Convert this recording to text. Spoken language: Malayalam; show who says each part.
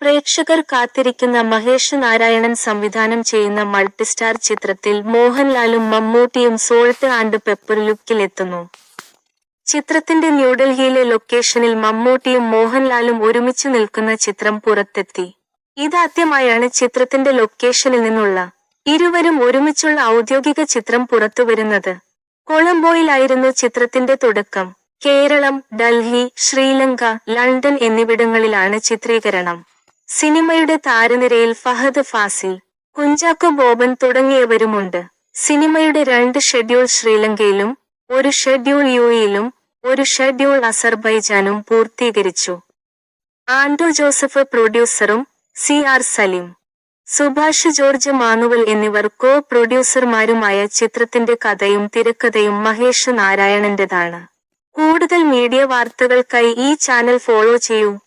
Speaker 1: പ്രേക്ഷകർ കാത്തിരിക്കുന്ന മഹേഷ് നാരായണൻ സംവിധാനം ചെയ്യുന്ന മൾട്ടിസ്റ്റാർ ചിത്രത്തിൽ മോഹൻലാലും മമ്മൂട്ടിയും സോൾട്ട് ആൻഡ് പെപ്പർ ലുക്കിലെത്തുന്നു. ചിത്രത്തിന്റെ ന്യൂഡൽഹിയിലെ ലൊക്കേഷനിൽ മമ്മൂട്ടിയും മോഹൻലാലും ഒരുമിച്ച് നിൽക്കുന്ന ചിത്രം പുറത്തെത്തി. ഇതാദ്യമായാണ് ചിത്രത്തിന്റെ ലൊക്കേഷനിൽ നിന്നുള്ള ഇരുവരും ഒരുമിച്ചുള്ള ഔദ്യോഗിക ചിത്രം പുറത്തുവരുന്നത് കൊളംബോയിലായിരുന്നു ചിത്രത്തിന്റെ തുടക്കം. കേരളം ഡൽഹി ശ്രീലങ്ക ലണ്ടൻ എന്നിവിടങ്ങളിലാണ് ചിത്രീകരണം. സിനിമയുടെ താരനിരയിൽ ഫഹദ് ഫാസിൽ കുഞ്ചാക്കോ ബോബൻ തുടങ്ങിയവരുമുണ്ട്. സിനിമയുടെ രണ്ട് ഷെഡ്യൂൾ ശ്രീലങ്കയിലും ഒരു ഷെഡ്യൂൾ യു എയിലും ഒരു ഷെഡ്യൂൾ അസർബൈജാനും പൂർത്തീകരിച്ചു. ആൻഡോ ജോസഫ് പ്രൊഡ്യൂസറും സി ആർ സലീം സുഭാഷ് ജോർജ് മാനുവൽ എന്നിവർ കോ പ്രൊഡ്യൂസർമാരുമായ ചിത്രത്തിന്റെ കഥയും തിരക്കഥയും മഹേഷ് നാരായണന്റേതാണ്. കൂടുതൽ മീഡിയ വാർത്തകൾക്കായി ഈ ചാനൽ ഫോളോ ചെയ്യൂ.